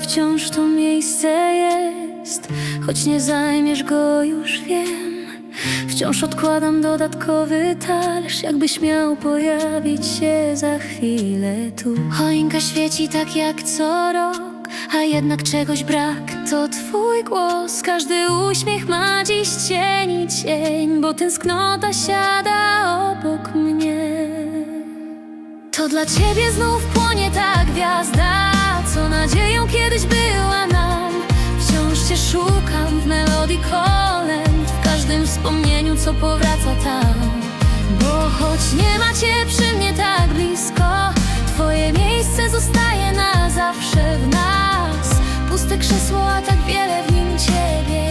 wciąż to miejsce jest Choć nie zajmiesz go już wiem. Wciąż odkładam dodatkowy talerz Jakbyś miał pojawić się za chwilę tu. Choinka świeci tak jak co rok A jednak czegoś brak. To twój głos Każdy uśmiech ma dziś cień i cień Bo tęsknota siada obok mnie. To dla ciebie znów płonie ta gwiazda, co nadzieją kiedyś była nam. Wciąż cię szukam w melodii kolęd, w każdym wspomnieniu, co powraca tam. Bo choć nie ma cię przy mnie tak blisko, twoje miejsce zostaje na zawsze w nas. Puste krzesło, a tak wiele w nim ciebie.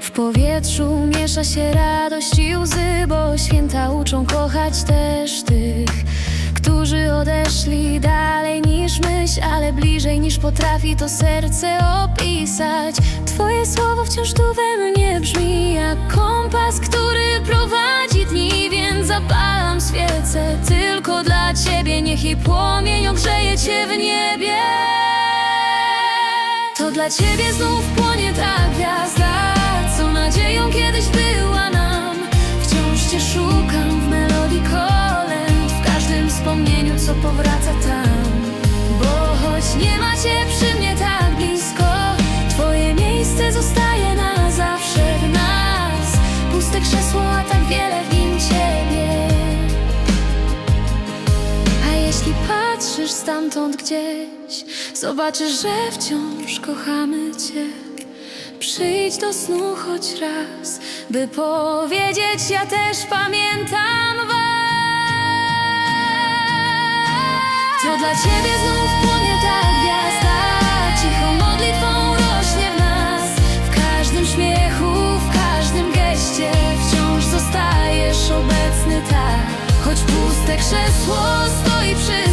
W powietrzu miesza się radość i łzy, bo święta uczą kochać też tych, niż potrafi to serce opisać. Twoje słowo wciąż tu we mnie brzmi jak kompas, który prowadzi dni, więc zapalam świecę tylko dla ciebie. Niech jej płomień ogrzeje cię w niebie. To dla ciebie znów płonie ta gwiazda, co nadzieją kiedyś była nam. Wciąż cię szukam w melodii kolęd, w każdym wspomnieniu, co powraca tam. Patrzysz stamtąd gdzieś, zobaczysz, że wciąż kochamy Cię. Przyjdź do snu choć raz, by powiedzieć, ja też pamiętam Was. To dla Ciebie znów płonie ta gwiazda, cichą modlitwą rośnie w nas. W każdym śmiechu, w każdym geście wciąż zostajesz obecny tak. Choć puste krzesło stoi przy